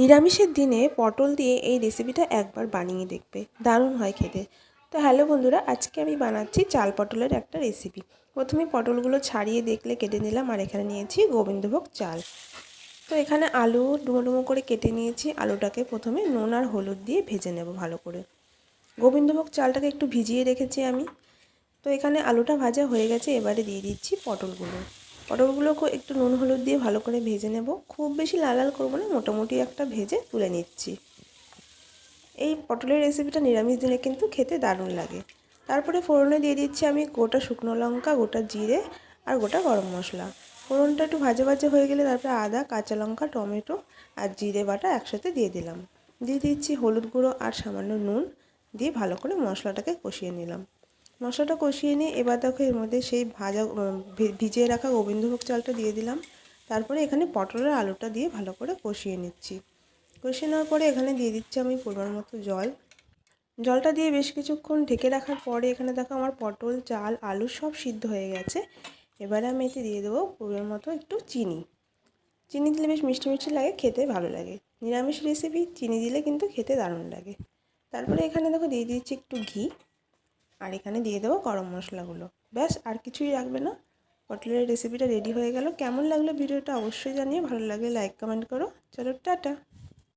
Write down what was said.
নিরামিষের দিনে পটল দিয়ে এই রেসিপিটা একবার বানিয়ে দেখবে। দারুণ হয় খেতে। তো হ্যালো বন্ধুরা, আজকে আমি বানাচ্ছি চাল পটলের একটা রেসিপি প্রথমে পটলগুলো ছাড়িয়ে দেখলে কেটে নিলাম আর এখানে নিয়েছি গোবিন্দভোগ চাল। তো এখানে আলু ডুমো ডুমো করে কেটে নিয়েছি। আলুটাকে প্রথমে নুন আর হলুদ দিয়ে ভেজে নেব ভালো করে। গোবিন্দভোগ চালটাকে একটু ভিজিয়ে রেখেছি আমি। তো এখানে আলুটা ভাজা হয়ে গেছে, এবারে দিয়ে দিচ্ছি পটলগুলো। পটলগুলোকে একটু নুন, হলুদ দিয়ে ভালো করে ভেজে নেব। খুব বেশি লাল লাল করব না, মোটামুটি একটা ভেজে তুলে নিচ্ছি। এই পটলের রেসিপিটা নিরামিষ দিনে কিন্তু খেতে দারুণ লাগে। তারপরে ফোড়নে দিয়ে দিচ্ছি আমি গোটা শুকনো লঙ্কা, গোটা জিরে আর গোটা গরম মশলা। ফোড়নটা একটু ভাজা ভাজা হয়ে গেলে তারপরে আদা, কাঁচা লঙ্কা, টমেটো আর জিরে বাটা একসাথে দিয়ে দিলাম। দিয়ে দিচ্ছি হলুদ গুঁড়ো আর সামান্য নুন দিয়ে ভালো করে মশলাটাকে কষিয়ে নিলাম। মশলাটা কষিয়ে নিয়ে, এবার দেখো এর মধ্যে সেই ভাজা ভিজিয়ে রাখা গোবিন্দভোগ চালটা দিয়ে দিলাম। তারপরে এখানে পটলের আলুটা দিয়ে ভালো করে কষিয়ে নিচ্ছি। কষিয়ে নেওয়ার পরে এখানে দিয়ে দিচ্ছি আমি পরিমাণ মতো জল। জলটা দিয়ে বেশ কিছুক্ষণ ঢেকে রাখার পরে এখানে দেখো আমার পটল, চাল, আলু সব সিদ্ধ হয়ে গেছে। এবারে আমি এতে দিয়ে দেবো পরিমাণ মতো একটু চিনি। চিনি দিলে বেশ মিষ্টি মিষ্টি লাগে, খেতে ভালো লাগে। নিরামিষ রেসিপি চিনি দিলে কিন্তু খেতে দারুণ লাগে। তারপরে এখানে দেখো দিয়ে দিচ্ছি একটু ঘি। আর এখানে দিয়ে দেবো গরম মশলাগুলো। ব্যাস, আর কিছুই রাখবে না। পটলের রেসিপিটা রেডি হয়ে গেল। কেমন লাগল ভিডিওটা অবশ্যই জানিয়ে ভালো লাগলে লাইক কমেন্ট করো। চলো, টাটা।